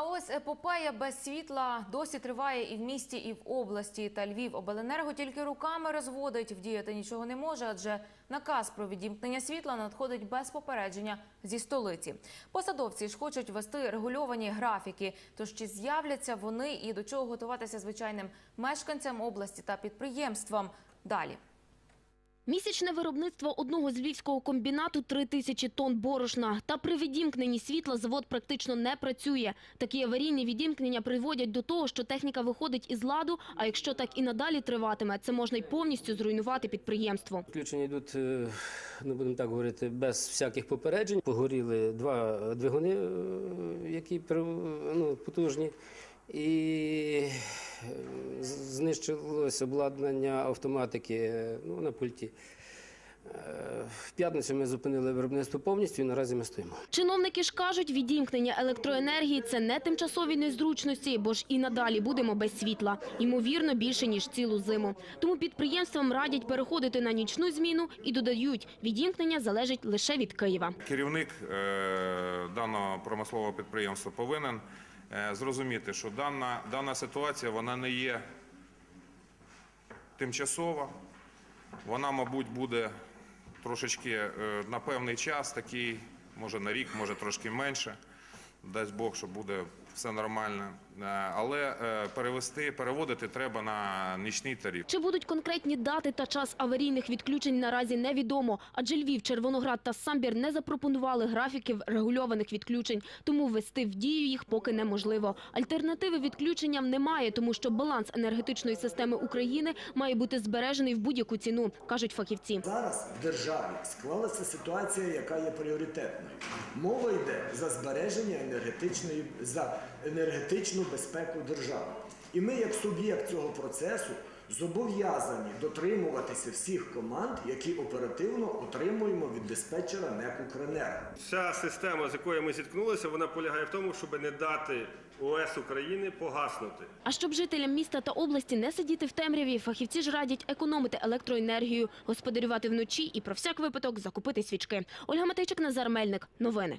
А ось епопея без світла досі триває і в місті, і в області. Та Львів обленерго тільки руками розводить. Вдіяти нічого не може, адже наказ про відімкнення світла надходить без попередження зі столиці. Посадовці ж хочуть вести регульовані графіки. Тож чи з'являться вони і до чого готуватися звичайним мешканцям області та підприємствам? Далі. Місячне виробництво одного з львівського комбінату – 3 тисячі тонн борошна. Та при відімкненні світла завод практично не працює. Такі аварійні відімкнення приводять до того, що техніка виходить із ладу, а якщо так і надалі триватиме, це можна й повністю зруйнувати підприємство. Включення йдуть, е, ну будемо так говорити, без всяких попереджень. Погоріли два двигуни, е, які ну, потужні, і е, знищилось обладнання автоматики ну, на пульті. Е, В п'ятницю ми зупинили виробництво повністю і наразі ми стоїмо. Чиновники ж кажуть, відімкнення електроенергії – це не тимчасові незручності, бо ж і надалі будемо без світла. Ймовірно, більше, ніж цілу зиму. Тому підприємствам радять переходити на нічну зміну і додають, відімкнення залежить лише від Києва. Керівник е, даного промислового підприємства повинен зрозуміти, що дана, дана ситуація вона не є тимчасова. Вона, мабуть, буде трошечки е, на певний час, такий, може на рік, може трошки менше. Дасть Бог, що буде все нормально. Е, Але е, перевести, переводити треба на нічний тариф. Чи будуть конкретні дати та час аварійних відключень наразі невідомо, адже Львів, Червоноград та Самбір не запропонували графіків регульованих відключень, тому ввести в дію їх поки неможливо. Альтернативи відключенням немає, тому що баланс енергетичної системи України має бути збережений в будь-яку ціну, кажуть фахівці. Зараз в державі склалася ситуація, яка є пріоритетною. Мова йде за збереження енергетичної за енергетичну безпеку держави. І ми, як суб'єкт цього процесу, зобов'язані дотримуватися всіх команд, які оперативно отримуємо від диспетчера НЕК «Укренерго». Вся система, з якою ми зіткнулися, вона полягає в тому, щоб не дати ОС України погаснути. А щоб жителям міста та області не сидіти в темряві, фахівці ж радять економити електроенергію, господарювати вночі і про всяк випадок закупити свічки. Ольга Матейчик, Назар Мельник. Новини.